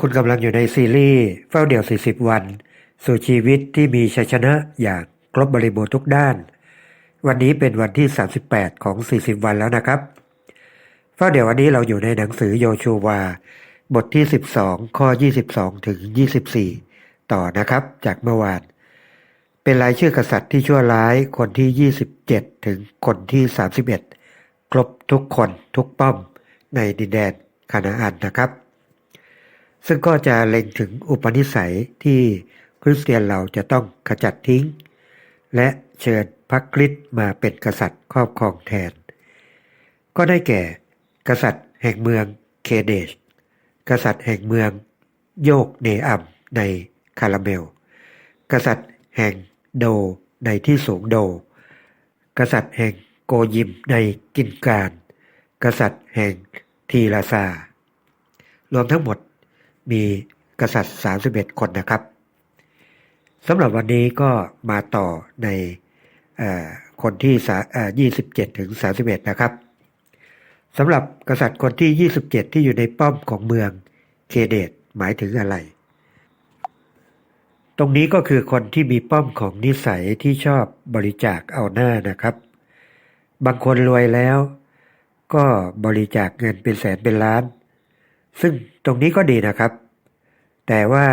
คุณกำลังอยู่ในซีรีส์เฝ้าเดี่ยว 40 วัน สู่ชีวิตที่มีชัยชนะอย่างครบบริบูรณ์ทุกด้าน วันนี้เป็นวันที่ 38 ของ 40 วันแล้วนะครับ เฝ้าเดี่ยววันนี้เราอยู่ในหนังสือโยชูวา บทที่ 12 ข้อ 22 ถึง 24 ต่อนะครับ จากเมื่อวาน เป็นรายชื่อกษัตริย์ที่ชั่วร้ายคนที่ 27 ถึงคนที่ 31 ครบทุกคนทุกป้อมในดินแดนคานาอันนะครับ ซึ่งก็จะเล็งถึงอุปนิสัยที่คริสเตียนเราจะต้องขจัดทิ้ง และเชิญพระคริสต์มาเป็นกษัตริย์ครอบครองแทน ก็ได้แก่ กษัตริย์แห่งเมืองเคเดช กษัตริย์แห่งเมืองโยกเนอัมในคาราเมล กษัตริย์แห่งโดในที่สูงโด กษัตริย์แห่งโกยิมในกินการ กษัตริย์แห่งทีลาซารวมทั้งหมด มีกษัตริย์ 31 คนนะครับสำหรับวันนี้ก็มาต่อในอคนที่สาเอ่อ27 ถึง 31 นะครับสำหรับกษัตริย์คนที่ 27 ที่อยู่ในป้อมของเมืองเคเดตหมายถึงอะไร ตรงนี้ก็คือคนที่มีป้อมของนิสัยที่ชอบบริจาคเอาหน้านะครับ บางคนรวยแล้ว ก็บริจาคเงินเป็นแสนเป็นล้าน ซึ่งตรงนี้ก็ดีนะครับ แต่ว่า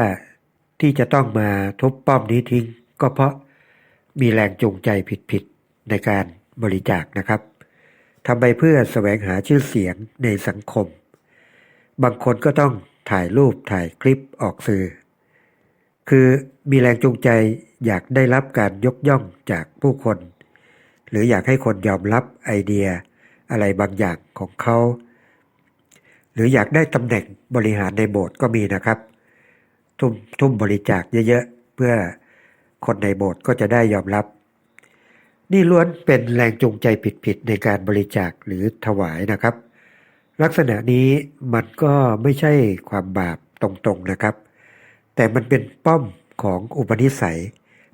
ที่จะต้องมาทุบป้อมนี้ทิ้ง ก็เพราะมีแรงจูงใจผิดๆในการบริจาคนะครับทำไปเพื่อแสวงหาชื่อเสียงในสังคม บางคนก็ต้องถ่ายรูปถ่ายคลิปออกสื่อ คือมีแรงจูงใจอยากได้รับการยกย่องจากผู้คน หรืออยากให้คนยอมรับไอเดียอะไรบางอย่างของเขา หรืออยากได้ตำแหน่งบริหารในโบสถ์ก็มีนะครับ ทุ่มทุ่มบริจาคเยอะๆ เพื่อคนในโบสถ์ก็จะได้ยอมรับ นี่ล้วนเป็นแรงจูงใจผิดๆในการบริจาคหรือถวายนะครับ ลักษณะนี้มันก็ไม่ใช่ความบาปตรงๆนะครับ แต่มันเป็นป้อมของอุปนิสัย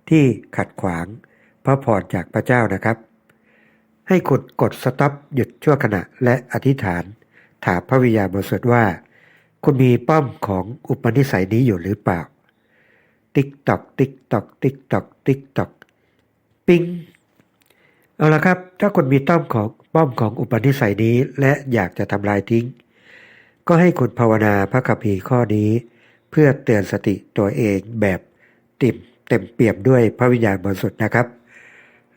ที่ขัดขวางพระพรจากพระเจ้านะครับ ให้คุณกดสต็อปหยุดชั่วขณะและอธิษฐาน ถามพระวิญญาบริสุทธิ์ว่า คุณมีป้อมของอุปนิสัยนี้อยู่หรือเปล่า ติ๊กตอก ติ๊กตอก ติ๊กตอก ติ๊กตอก ปิ้งเอาละครับ ถ้าคุณมีต้อมของป้อมของอุปนิสัยนี้และอยากจะทำลายทิ้ง ก็ให้คุณภาวนาพระคัมภีร์ข้อนี้ เพื่อเตือนสติตัวเองแบบติ่มเต็มเปี่ยมด้วยพระวิญญาณบริสุทธิ์นะครับ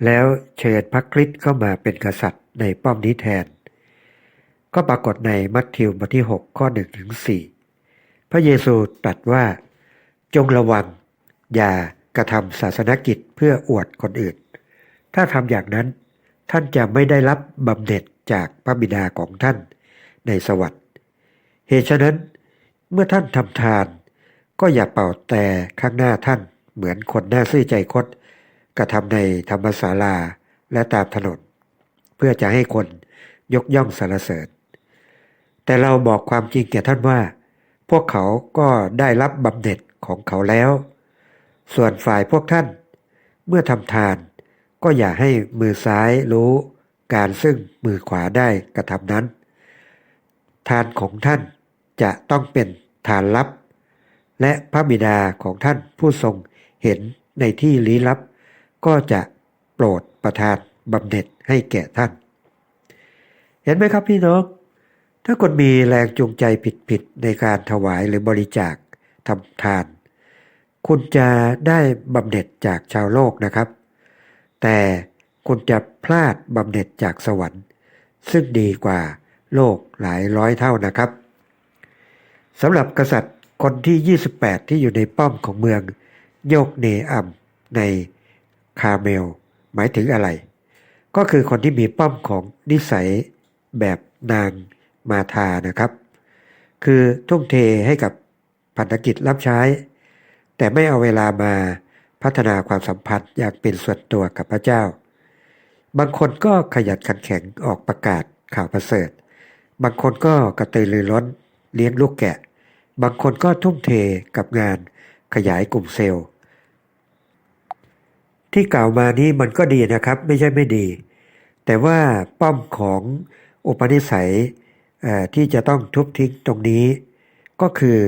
แล้วเชิญพระคริสต์เข้ามาเป็นกษัตริย์ในป้อมนี้แทน ก็ปรากฏในมัทธิวบทที่ 6 ข้อ1ถึง4พระเยซูตรัสว่า จงระวัง อย่ากระทำศาสนกิจเพื่ออวดคนอื่น ถ้าทำอย่างนั้นท่านจะไม่ได้รับบำเหน็จจากพระบิดาของท่านในสวรรค์เหตุฉะนั้นเมื่อท่านทำทาน ก็อย่าเป่าแต่ข้างหน้าท่านเหมือนคนหน้าซื่อใจคดกระทำในธรรมศาลาและตามถนน เพื่อจะให้คนยกย่องสรรเสริญ แต่เราบอกความจริงแก่ท่านว่า พวกเขาก็ได้รับบำเหน็จของเขาแล้ว ส่วนฝ่ายพวกท่าน เมื่อทำทาน ก็อย่าให้มือซ้ายรู้การซึ่งมือขวาได้กระทำนั้น ทานของท่านจะต้องเป็นทานลับ และพระบิดาของท่านผู้ทรงเห็นในที่ลี้ลับ ก็จะโปรดประทานบำเหน็จให้แก่ท่าน เห็นไหมครับพี่น้อง ถ้าคนมีแรงจูงใจผิดๆในการถวายหรือบริจาคทำทาน คุณจะได้บำเหน็จจากชาวโลกนะครับ แต่คุณจะพลาดบำเหน็จจากสวรรค์ ซึ่งดีกว่าโลกหลายร้อยเท่านะครับสำหรับกษัตริย์คนที่ 28 ที่อยู่ในป้อมของเมืองโยกเนอัมในคาเมล หมายถึงอะไร ก็คือคนที่มีป้อมของนิสัยแบบนาง มาทานะครับ คือทุ่มเทให้กับพันธกิจรับใช้ แต่ไม่เอาเวลามาพัฒนาความสัมพันธ์อย่างเป็นส่วนตัวกับพระเจ้า บางคนก็ขยันขันแข็งออกประกาศข่าวประเสริฐ บางคนก็กระตือรือร้นเลี้ยงลูกแกะ บางคนก็ทุ่มเทกับงานขยายกลุ่มเซลล์ ที่กล่าวมานี้มันก็ดีนะครับ ไม่ใช่ไม่ดี แต่ว่าป้อมของอุปนิสัย ที่จะต้องทุบทิ้งตรงนี้ ก็คือ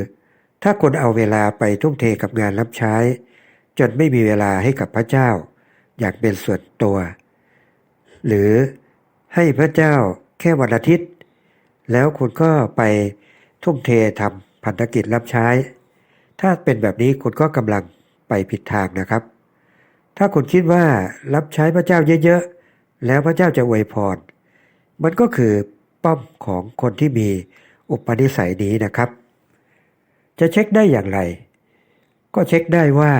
ถ้าคนเอาเวลาไปทุ่มเทกับงานรับใช้ จนไม่มีเวลาให้กับพระเจ้า อยางเป็นส่วนตัว หรือให้พระเจ้าแค่วันอาทิตย์ แล้วคุณก็ไปทุ่มเททำพันธกิจรับใช้ ถ้าเป็นแบบนี้คุณก็กำลังไปผิดทางนะครับ ถ้าคุณคิดว่ารับใช้พระเจ้าเยอะๆแล้วพระเจ้าจะอวยพรมันก็คือ ป้อมของคนที่มีอุปนิสัยนี้นะครับ จะเช็คได้อย่างไร ก็เช็คได้ว่า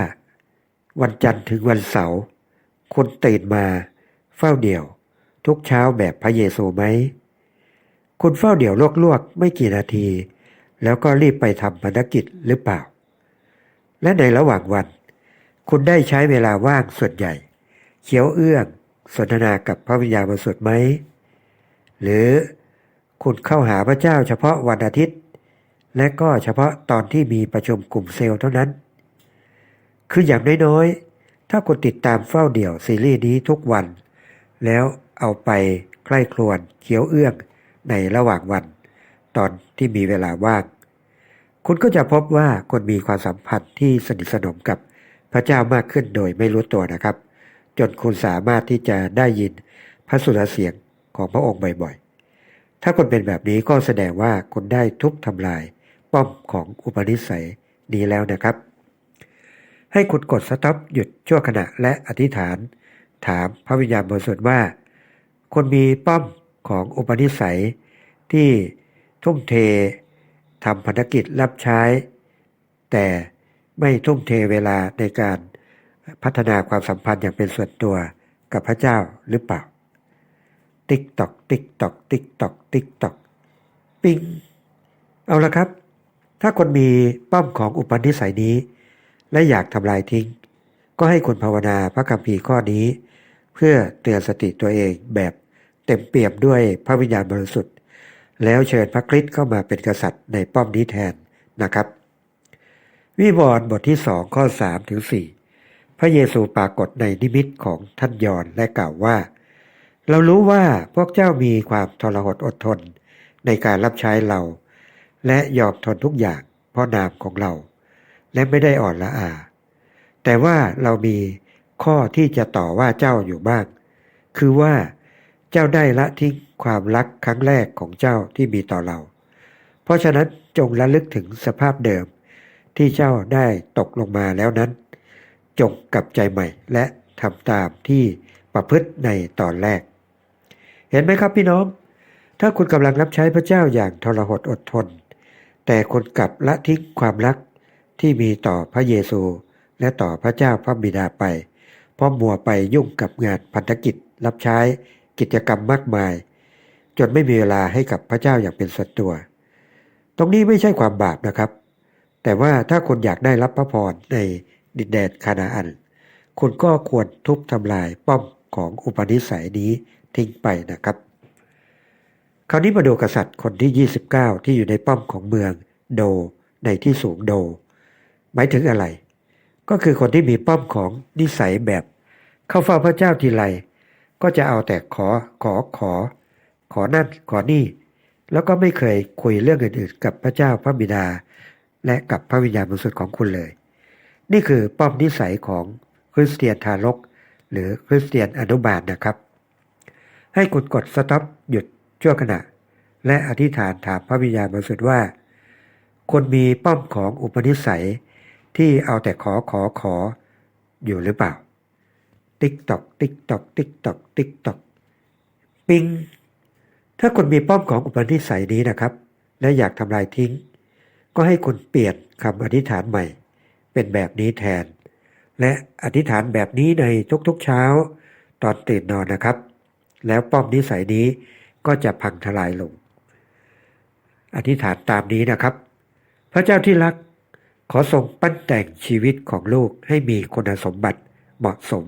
วันจันทร์ถึงวันเสาร์คุณตื่นมาเฝ้าเดี่ยว ทุกเช้าแบบพระเยซูไหม คุณเฝ้าเดี่ยวลวกๆ ไม่กี่นาที แล้วก็รีบไปทำภารกิจหรือเปล่า และในระหว่างวัน คุณได้ใช้เวลาว่างส่วนใหญ่เขียวเอื้องสนทนากับพระวิญญาณบริสุทธิ์ไหม หรือ คุณเข้าหาพระเจ้าเฉพาะวันอาทิตย์ และก็เฉพาะตอนที่มีประชุมกลุ่มเซลล์เท่านั้น คืออย่างน้อยๆ ถ้าคุณติดตามเฝ้าเดี่ยวซีรีส์นี้ทุกวัน แล้วเอาไปใคร่ครวญเขียวเอื้องในระหว่างวัน ตอนที่มีเวลาว่าง คุณก็จะพบว่าคนมีความสัมพันธ์ที่สนิทสนมกับพระเจ้ามากขึ้นโดยไม่รู้ตัวนะครับ จนคุณสามารถที่จะได้ยินพระสุรเสียงของพระองค์บ่อยๆ ถ้าคุณเป็นแบบนี้ก็แสดงว่าคุณได้ทุบทำลาย ป้อมของอุปนิสัยนี้แล้วนะครับ ให้คุณกดสต็อปหยุดชั่วขณะและอธิษฐาน ถามพระวิญญาณบริสุทธิ์ว่า คนมีป้อมของอุปนิสัยที่ทุ่มเททำภารกิจรับใช้ แต่ไม่ทุ่มเทเวลาในการพัฒนาความสัมพันธ์อย่างเป็นส่วนตัวกับพระเจ้าหรือเปล่า ติ๊กตอกติ๊กตอกติ๊กตอกติ๊กตอกปิงเอาละครับ ถ้าคนมีป้อมของอุปนิสัยนี้ และอยากทำลายทิ้ง ก็ให้คนภาวนาพระคัมภีร์ข้อนี้ เพื่อเตือนสติตัวเองแบบเต็มเปี่ยมด้วยพระวิญญาณบริสุทธิ์ แล้วเชิญพระคริสต์เข้ามาเป็นกษัตริย์ในป้อมนี้แทนนะครับ วิวรณ์บทที่สองข้อสามถึงสี่พระเยซูปรากฏในนิมิตของท่านยอนและกล่าวว่า เรารู้ว่าพวกเจ้ามีความทรหดอดทนในการรับใช้เรา และยอมทนทุกอย่างเพราะนามของเรา และไม่ได้อ่อนละอา แต่ว่าเรามีข้อที่จะต่อว่าเจ้าอยู่บ้าง คือว่าเจ้าได้ละทิ้งความรักครั้งแรกของเจ้าที่มีต่อเรา เพราะฉะนั้นจงระลึกถึงสภาพเดิมที่เจ้าได้ตกลงมาแล้วนั้น จงกลับใจใหม่และทำตามที่ประพฤติในตอนแรก เห็นไหมครับพี่น้อง ถ้าคุณกำลังรับใช้พระเจ้าอย่างทรหดอดทน แต่คุณกลับละทิ้งความรักที่มีต่อพระเยซู และต่อพระเจ้าพระบิดาไป เพราะมัวไปยุ่งกับงานพันธกิจรับใช้กิจกรรมมากมาย จนไม่มีเวลาให้กับพระเจ้าอย่างเป็นส่วนตัว ตรงนี้ไม่ใช่ความบาปนะครับ แต่ว่าถ้าคุณอยากได้รับพระพรในดินแดนคานาอันคุณก็ควรทุบทำลายป้อมของอุปนิสัยนี้ ทิ้งไปนะครับ คราวนี้มาดูกษัตริย์คนที่ 29 ที่อยู่ในป้อมของเมืองโดในที่สูงโด หมายถึงอะไร ก็คือคนที่มีป้อมของนิสัยแบบ เข้าเฝ้าพระเจ้าทีไรก็จะเอาแต่ขอขอขอ ขอนั่นขอนี่ แล้วก็ไม่เคยคุยเรื่องอื่นๆกับพระเจ้าพระบิดา และกับพระวิญญาณบริสุทธิ์ของคุณเลย นี่คือป้อมนิสัยของคริสเตียนทารก หรือคริสเตียนอนุบาลนะครับ ให้คุณกดสต็อปหยุดชั่วขณะ และอธิษฐานถามพระวิญญาณบริสุทธิ์ว่า คนมีป้อมของอุปนิสัยที่เอาแต่ขอขอขออยู่หรือเปล่า ติ๊กตอกติ๊กตอกติ๊กตอกติ๊กตอกปิงถ้าคุณมีป้อมของอุปนิสัยนี้นะครับ และอยากทำลายทิ้ง ก็ให้คุณเปลี่ยนคำอธิษฐานใหม่ เป็นแบบนี้แทน และอธิษฐานแบบนี้ในทุกๆเช้า ตอนตื่นนอนนะครับ แล้วป้อมนิสัยนี้ก็จะพังทลายลง อธิษฐานตามนี้นะครับ พระเจ้าที่รัก ขอทรงปั้นแต่งชีวิตของลูกให้มีคุณสมบัติเหมาะสม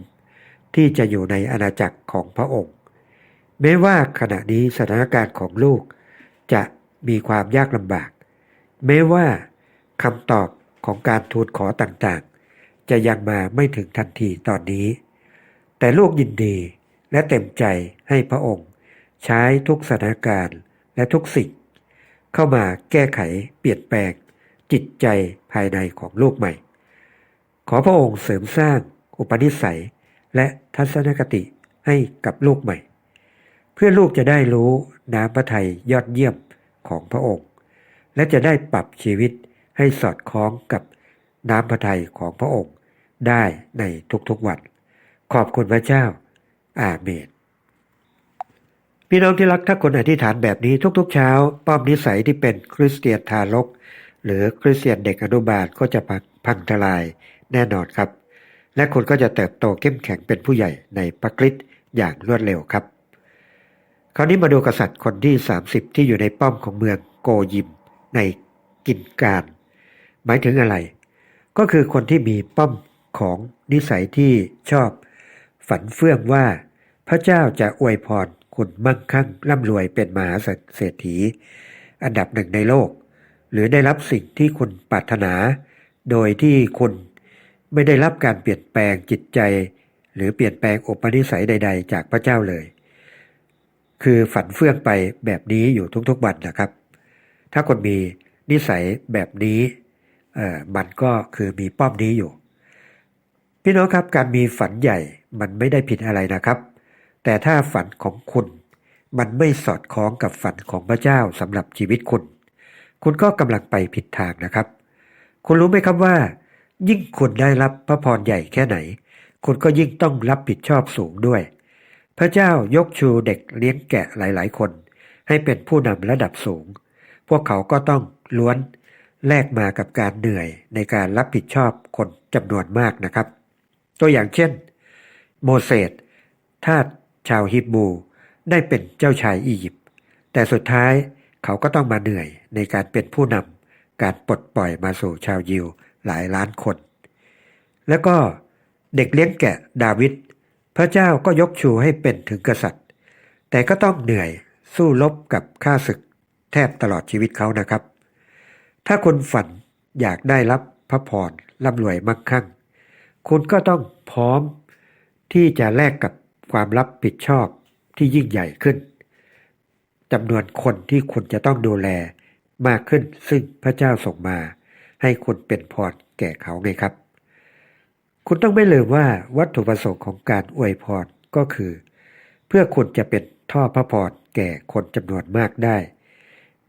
ที่จะอยู่ในอาณาจักรของพระองค์ แม้ว่าขณะนี้สถานการณ์ของลูกจะมีความยากลำบาก แม้ว่าคำตอบของการทูลขอต่างๆ จะยังมาไม่ถึงทันทีตอนนี้ แต่ลูกยินดี และเต็มใจให้พระองค์ ใช้ทุกสถานการณ์และทุกสิ่ง เข้ามาแก้ไขเปลี่ยนแปลงจิตใจภายในของลูกใหม่ ขอพระองค์เสริมสร้างอุปนิสัยและทัศนคติให้กับลูกใหม่ เพื่อลูกจะได้รู้น้ำพระทัยยอดเยี่ยมของพระองค์ และจะได้ปรับชีวิตให้สอดคล้องกับน้ำพระทัยของพระองค์ได้ในทุกๆวัน ขอบคุณพระเจ้า อาเมนพี่น้องที่รักถ้าคนอธิษฐานแบบนี้ทุกๆเช้า ป้อมนิสัยที่เป็นคริสเตียนทารก หรือคริสเตียนเด็กอนุบาลก็จะพังทลายแน่นอนครับ และคุณก็จะเติบโตเข้มแข็งเป็นผู้ใหญ่ในพระคริสต์อย่างรวดเร็วครับ คราวนี้มาดูกษัตริย์คนที่ 30 ที่อยู่ในป้อมของเมืองโกยิมในกินการ หมายถึงอะไร ก็คือคนที่มีป้อมของนิสัยที่ชอบ ฝันเฟื่องว่า พระเจ้าจะอวยพรคุณมั่งคั่งร่ำรวยเป็นมหาเศรษฐี อันดับหนึ่งในโลก หรือได้รับสิ่งที่คุณปรารถนา โดยที่คุณไม่ได้รับการเปลี่ยนแปลงจิตใจ หรือเปลี่ยนแปลงอุปนิสัยใด ๆ จากพระเจ้าเลย คือฝันเฟื่องไปแบบนี้อยู่ทุกๆวันนะครับ ถ้าคนมีนิสัยแบบนี้เออมันก็คือมีป้อมนี้อยู่ พี่น้องครับการมีฝันใหญ่มันไม่ได้ผิดอะไรนะครับ แต่ถ้าฝันของคุณ มันไม่สอดคล้องกับฝันของพระเจ้าสำหรับชีวิตคุณ คุณก็กำลังไปผิดทางนะครับ คุณรู้ไหมครับว่า ยิ่งคุณได้รับพระพรใหญ่แค่ไหน คุณก็ยิ่งต้องรับผิดชอบสูงด้วย พระเจ้ายกชูเด็กเลี้ยงแกะหลาย ๆ คน ให้เป็นผู้นำระดับสูง พวกเขาก็ต้องล้วนแลกมากับการเหนื่อยในการรับผิดชอบคนจำนวนมากนะครับ ตัวอย่างเช่น โมเสสทาส ชาวฮิบรูได้เป็นเจ้าชายอียิปต์แต่สุดท้ายเขาก็ต้องมาเหนื่อยในการเป็นผู้นำการปลดปล่อยมาสู่ชาวยิวหลายล้านคน แล้วก็เด็กเลี้ยงแกะดาวิดพระเจ้าก็ยกชูให้เป็นถึงกษัตริย์ แต่ก็ต้องเหนื่อยสู้รบกับข้าศึกแทบตลอดชีวิตเขานะครับ ถ้าคุณฝันอยากได้รับพระพรร่ำรวยมั่งคั่ง คุณก็ต้องพร้อมที่จะแลกกับ ความรับผิดชอบที่ยิ่งใหญ่ขึ้นจำนวนคนที่คุณจะต้องดูแลมากขึ้นซึ่งพระเจ้าส่งมา ให้คุณเป็นพรแก่เขาไงครับ คุณต้องไม่ลืมว่าวัตถุประสงค์ของการอวยพรก็คือ เพื่อคุณจะเป็นท่อพระพรแก่คนจำนวนมากได้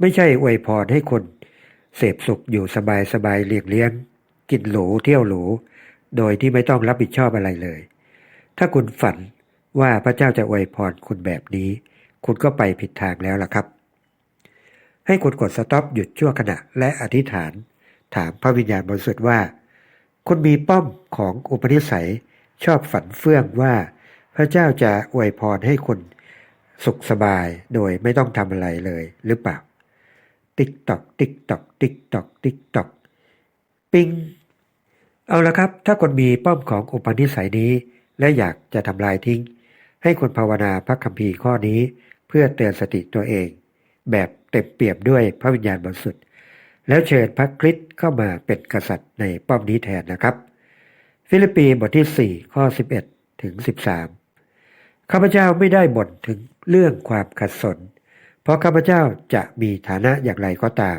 ไม่ใช่อวยพรให้คนเสพสุขอยู่สบายสบายเลี้ยงเลี้ยง กินหรูเที่ยวหรู โดยที่ไม่ต้องรับผิดชอบอะไรเลย ถ้าคุณฝัน ว่าพระเจ้าจะอวยพรคุณแบบนี้ คุณก็ไปผิดทางแล้วล่ะครับ ให้คุณกดสต็อปหยุดชั่วขณะและอธิษฐาน ถามพระวิญญาณบริสุทธิ์ว่า คุณมีป้อมของอุปนิสัยชอบฝันเฟื่องว่า พระเจ้าจะอวยพรให้คุณสุขสบายโดยไม่ต้องทำอะไรเลยหรือเปล่า ติ๊กตอก ติ๊กตอก ติ๊กตอก ติ๊กตอก ปิงเอาละครับ ถ้าคนมีป้อมของอุปนิสัยนี้ และอยากจะทำลายทิ้ง ให้คนภาวนาพระคัมภีร์ข้อนี้ เพื่อเตือนสติตัวเอง แบบเต็มเปี่ยมด้วยพระวิญญาณบริสุทธิ์แล้วเชิญพระคริสต์เข้ามาเป็นกษัตริย์ในป้อมนี้แทนนะครับ ฟิลิปปีบทที่ 4 ข้อ 11 ถึง 13 ข้าพเจ้าไม่ได้บ่นถึงเรื่องความขัดสน เพราะข้าพเจ้าจะมีฐานะอย่างไรก็ตาม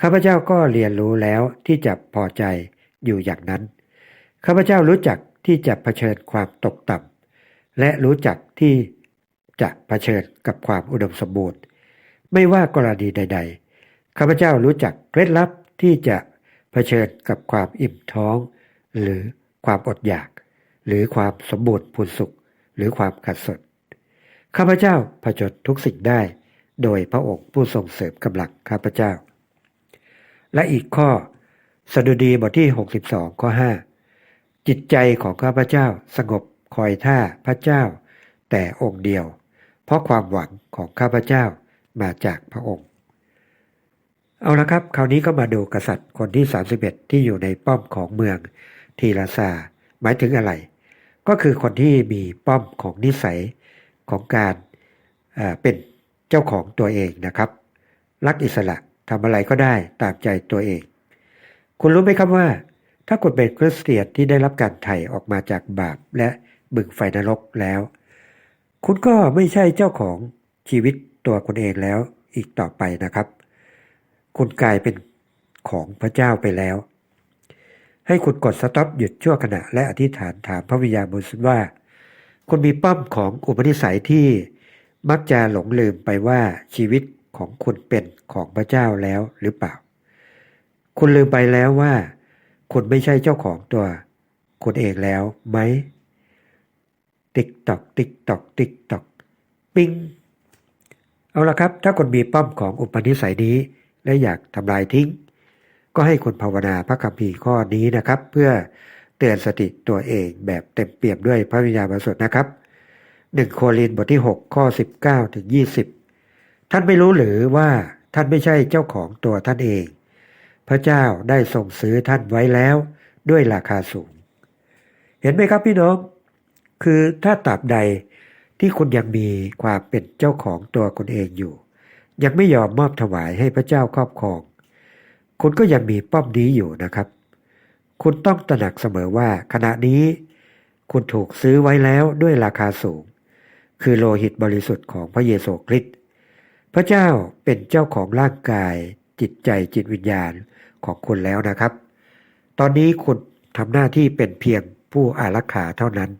ข้าพเจ้าก็เรียนรู้แล้วที่จะพอใจอยู่อย่างนั้น ข้าพเจ้ารู้จักที่จะเผชิญความตกต่ำ และรู้จักที่จะเผชิญกับความอุดมสมบูรณ์ ไม่ว่ากรณีใด ๆ ข้าพเจ้ารู้จักเคล็ดลับที่จะเผชิญกับความอิ่มท้อง หรือความอดอยาก หรือความสมบูรณ์พูนสุข หรือความขัดสนข้าพเจ้าผจญทุกสิ่งได้ โดยพระองค์ผู้ทรงเสริมกำลังข้าพเจ้า และอีกข้อสดุดีบทที่ 62 ข้อ 5 จิตใจของข้าพเจ้าสงบ คอยท่าพระเจ้า แต่องค์เดียว เพราะความหวังของข้าพเจ้ามาจากพระองค์ เอาละครับ คราวนี้ก็มาดูกษัตริย์คนที่ 31 ที่อยู่ในป้อมของเมืองทีลาซาหมายถึงอะไร ก็คือคนที่มีป้อมของนิสัยของการเป็นเจ้าของตัวเองนะครับ รักอิสระทำอะไรก็ได้ตามใจตัวเอง คุณรู้ไหมครับว่า ถ้าคุณเป็นคริสเตียนที่ได้รับการไถ่ออกมาจากบาปและ บึงไฟนรกแล้ว คุณก็ไม่ใช่เจ้าของชีวิตตัวคุณเองแล้วอีกต่อไปนะครับ คุณกลายเป็นของพระเจ้าไปแล้ว ให้คุณกดสต็อปหยุดชั่วขณะและอธิษฐานถามพระวิญญาณบริสุทธิ์ว่า คุณมีป้อมของอุปนิสัยที่มักจะหลงลืมไปว่าชีวิตของคุณเป็นของพระเจ้าแล้วหรือเปล่า คุณลืมไปแล้วว่า คุณไม่ใช่เจ้าของตัว คุณเองแล้วไหม ติ๊กตอกติ๊กตอกติ๊กตอกปิ้งเอาละครับ ถ้าคุณมีป้อมของอุปนิสัยนี้ และอยากทำลายทิ้ง ก็ให้คุณภาวนาพระคัมภีร์ข้อนี้นะครับ เพื่อเตือนสติตัวเองแบบเต็มเปี่ยมด้วยพระวิญญาณบริสุทธิ์นะครับ1โครินธ์บทที่ 6 ข้อ 19ถึง20 ท่านไม่รู้หรือว่าท่านไม่ใช่เจ้าของตัวท่านเอง พระเจ้าได้ส่งซื้อท่านไว้แล้วด้วยราคาสูง เห็นไหมครับพี่น้อง คือถ้าตราบใดที่คุณยังมีความเป็นเจ้าของตัวคุณเองอยู่ ยังไม่ยอมมอบถวายให้พระเจ้าครอบครอง คุณก็ยังมีป้อมนี้อยู่นะครับ คุณต้องตระหนักเสมอว่าขณะนี้ คุณถูกซื้อไว้แล้วด้วยราคาสูง คือโลหิตบริสุทธิ์ของพระเยซูคริสต์พระเจ้าเป็นเจ้าของร่างกาย จิตใจจิตวิญญาณของคุณแล้วนะครับ ตอนนี้คุณทำหน้าที่เป็นเพียงผู้อารักขาเท่านั้น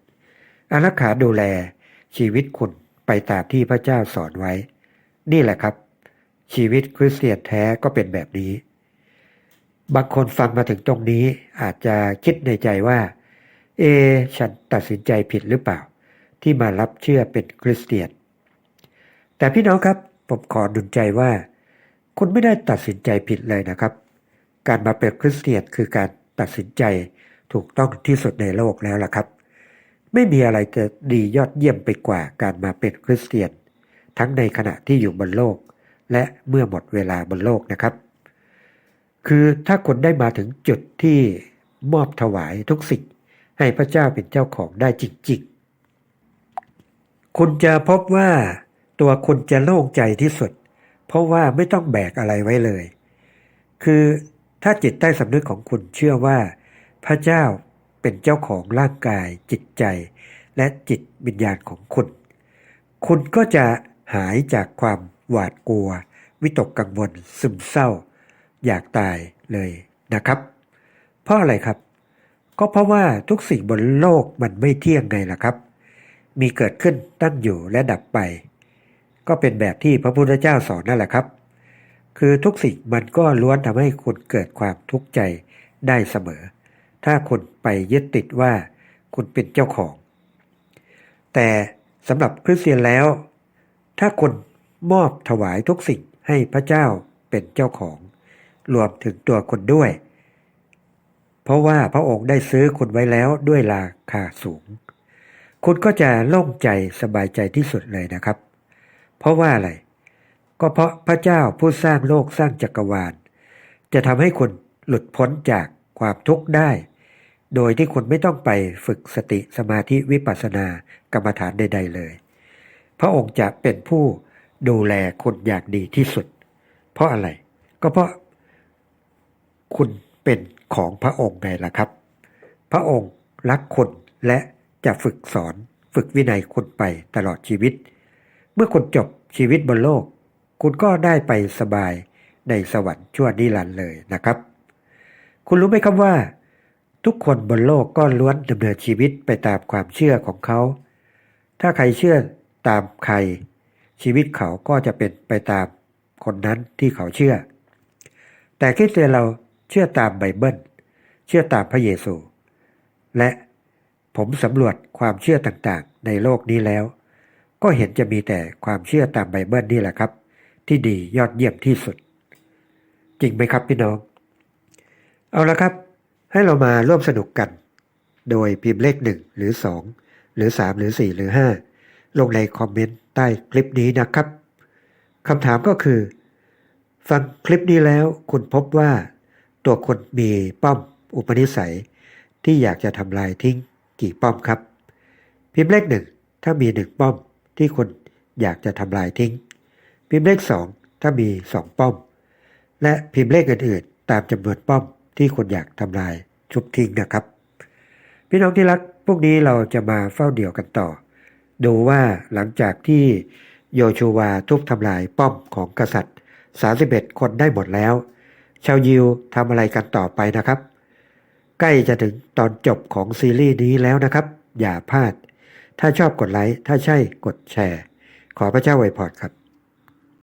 อารักขาดูแลชีวิตคุณไปตามที่พระเจ้าสอนไว้ นี่แหละครับ ชีวิตคริสเตียนแท้ก็เป็นแบบนี้ บางคนฟังมาถึงตรงนี้อาจจะคิดในใจว่า เอ ฉันตัดสินใจผิดหรือเปล่า ที่มารับเชื่อเป็นคริสเตียน แต่พี่น้องครับผมขอดุลใจว่า คุณไม่ได้ตัดสินใจผิดเลยนะครับ การมาเป็นคริสเตียนคือการตัดสินใจถูกต้องที่สุดในโลกแล้วล่ะครับ ไม่มีอะไรจะดียอดเยี่ยมไปกว่าการมาเป็นคริสเตียน ทั้งในขณะที่อยู่บนโลก และเมื่อหมดเวลาบนโลกนะครับ คือถ้าคุณได้มาถึงจุดที่มอบถวายทุกสิ่งให้พระเจ้าเป็นเจ้าของได้จริงๆ คุณจะพบว่าตัวคุณจะโล่งใจที่สุด เพราะว่าไม่ต้องแบกอะไรไว้เลย คือถ้าจิตใต้สำนึกของคุณเชื่อว่า พระเจ้า เป็นเจ้าของร่างกายจิตใจ และจิตวิญญาณของคุณ คุณก็จะหายจากความหวาดกลัว วิตกกังวลซึมเศร้า อยากตายเลยนะครับ เพราะอะไรครับ ก็เพราะว่าทุกสิ่งบนโลกมันไม่เที่ยงไงล่ะครับ มีเกิดขึ้นตั้งอยู่และดับไป ก็เป็นแบบที่พระพุทธเจ้าสอนนั่นแหละครับ คือทุกสิ่งมันก็ล้วนทำให้คุณเกิดความทุกข์ใจได้เสมอ ถ้าคุณไปยึดติดว่าคุณเป็นเจ้าของ แต่สำหรับคริสเตียนแล้ว ถ้าคุณมอบถวายทุกสิ่งให้พระเจ้าเป็นเจ้าของ รวมถึงตัวคุณด้วย เพราะว่าพระองค์ได้ซื้อคุณไว้แล้วด้วยราคาสูง คุณก็จะโล่งใจสบายใจที่สุดเลยนะครับ เพราะว่าอะไร ก็เพราะพระเจ้าผู้สร้างโลกสร้างจักรวาล จะทำให้คุณหลุดพ้นจากความทุกข์ได้ โดยที่คุณไม่ต้องไปฝึกสติสมาธิวิปัสสนากรรมฐานใด ๆ เลย พระองค์จะเป็นผู้ดูแลคุณอย่างดีที่สุด เพราะอะไร ก็เพราะคุณเป็นของพระองค์ไงล่ะครับ พระองค์รักคุณและจะฝึกสอนฝึกวินัยคุณไปตลอดชีวิต เมื่อคุณจบชีวิตบนโลก คุณก็ได้ไปสบายในสวรรค์ชั่วนิรันดร์เลยนะครับ คุณรู้ไหมครับว่า ทุกคนบนโลกก็ล้วนดำเนินชีวิตไปตามความเชื่อของเขา ถ้าใครเชื่อตามใคร ชีวิตเขาก็จะเป็นไปตามคนนั้นที่เขาเชื่อ แต่คริสเตียนเราเชื่อตามไบเบิล เชื่อตามพระเยซู และผมสำรวจความเชื่อต่างๆ ในโลกนี้แล้ว ก็เห็นจะมีแต่ความเชื่อตามไบเบิลนี่แหละครับ ที่ดียอดเยี่ยมที่สุด จริงไหมครับพี่น้อง เอาละครับ ให้เรามาร่วมสนุกกัน โดยพิมพ์เลขหนึ่งหรือสองหรือสามหรือสี่หรือห้าลงในคอมเมนต์ใต้คลิปนี้นะครับคำถามก็คือ ฟังคลิปนี้แล้วคุณพบว่า ตัวคุณมีป้อมอุปนิสัย ที่อยากจะทำลายทิ้งกี่ป้อมครับ พิมพ์เลขหนึ่งถ้ามีหนึ่งป้อมที่คุณอยากจะทำลายทิ้ง พิมพ์เลขสองถ้ามีสองป้อม และพิมพ์เลขอื่นๆ ตามจำนวนป้อม ที่คุณอยากทำลายชุบทิ้งนะครับ พี่น้องที่รักพวกนี้เราจะมาเฝ้าเดี่ยวกันต่อ ดูว่าหลังจากที่โยชูวาทุบทำลายป้อมของกษัตริย์ 31 คนได้หมดแล้ว ชาวยิวทำอะไรกันต่อไปนะครับ ใกล้จะถึงตอนจบของซีรีส์นี้แล้วนะครับ อย่าพลาด ถ้าชอบกดไลค์ ถ้าใช่กดแชร์ ขอพระเจ้าไวยพรครับ